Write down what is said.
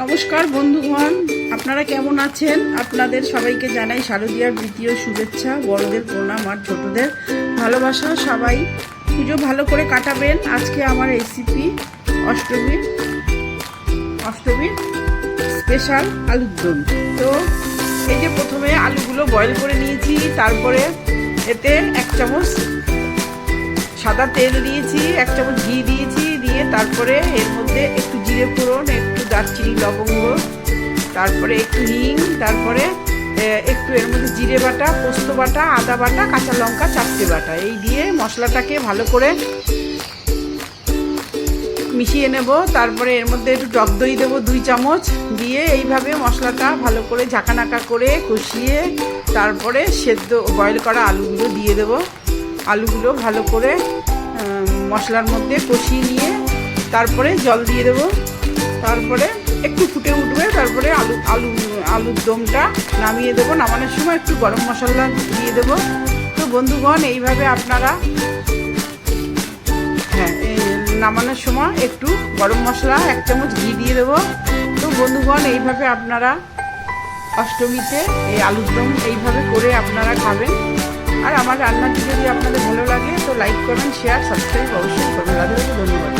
নমস্কার বন্ধুগণ, আপনারা কেমন আছেন? আপনাদের সবাইকে জানাই শারদীয়ার দ্বিতীয় শুভেচ্ছা, বড়দের প্রণাম আর ছোটদের ভালোবাসা। সবাই পুজো ভালো করে কাটাবেন। আজকে আমার রেসিপি অষ্টমীর অষ্টমীর স্পেশাল আলুর দম। তো এই যে প্রথমে আলুগুলো বয়েল করে নিয়েছি, তারপরে এতে এক চামচ সাদা তেল দিয়েছি, এক চামচ ঘি দিয়েছি, দিয়ে তারপরে এর মধ্যে একটু জিরে ফোড়ন একটু দারচিনি লবঙ্গ, তারপরে একটু হিং, তারপরে একটু এর মধ্যে জিরে বাটা, পোস্ত বাটা, আদা বাটা, কাঁচা লঙ্কা, চারটে বাটা। এই দিয়ে মশলাটাকে ভালো করে মিশিয়ে নেব। তারপরে এর মধ্যে একটু টক দই দেবো, দুই চামচ। দিয়ে এইভাবে মশলাটা ভালো করে ঝাঁকানাকা করে কষিয়ে তারপরে সেদ্ধ বয়েল করা আলুগুলো দিয়ে দেবো। আলুগুলো ভালো করে মশলার মধ্যে কষিয়ে নিয়ে তারপরে জল দিয়ে দেবো। তারপরে একটু ফুটে উঠবে, তারপরে আলু আলু, আলুর দমটা নামিয়ে দেবো। নামানোর সময় একটু গরম মশলা দিয়ে দেবো। তো বন্ধুগণ, এইভাবে আপনারা হ্যাঁ নামানোর সময় একটু গরম মশলা, এক চামচ ঘি দিয়ে দেবো। তো বন্ধুগণ, এইভাবে আপনারা অষ্টমীতে এই আলুর দম এইভাবে করে আপনারা খাবেন। আর আমার রান্নাটি যদি আপনাদের ভালো লাগে, তো লাইক করবেন শেয়ার সাবস্ক্রাইব অবশ্যই করবেন। রাধে ধন্যবাদ।